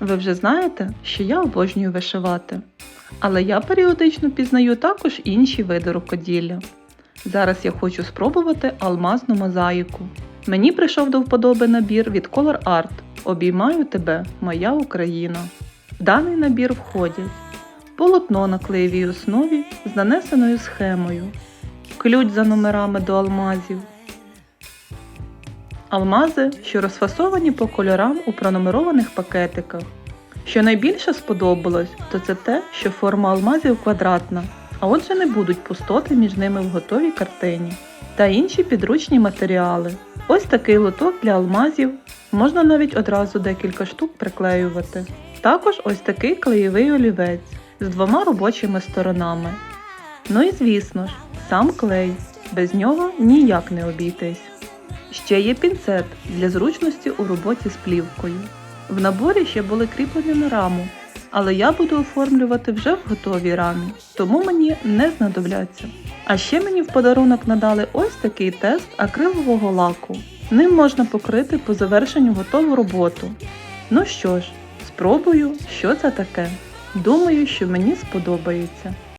Ви вже знаєте, що я обожнюю вишивати. Але я періодично пізнаю також інші види рукоділля. Зараз я хочу спробувати алмазну мозаїку. Мені прийшов до вподоби набір від Color Art Обіймаю тебе, моя Україна. В даний набір входять полотно на клеєвій основі з нанесеною схемою, ключ за номерами до алмазів, алмази, що розфасовані по кольорам у пронумерованих пакетиках. Що найбільше сподобалось, то це те, що форма алмазів квадратна, а отже не будуть пустоти між ними в готовій картині. Та інші підручні матеріали. Ось такий лоток для алмазів, можна навіть одразу декілька штук приклеювати. Також ось такий клеєвий олівець з двома робочими сторонами. Ну і звісно ж, сам клей. Без нього ніяк не обійтись. Ще є пінцет для зручності у роботі з плівкою. В наборі ще були кріплення на раму, але я буду оформлювати вже в готовій рамі, тому мені не знадобляться. А ще мені в подарунок надали ось такий тест акрилового лаку. Ним можна покрити по завершенню готову роботу. Ну що ж, спробую, що це таке. Думаю, що мені сподобається.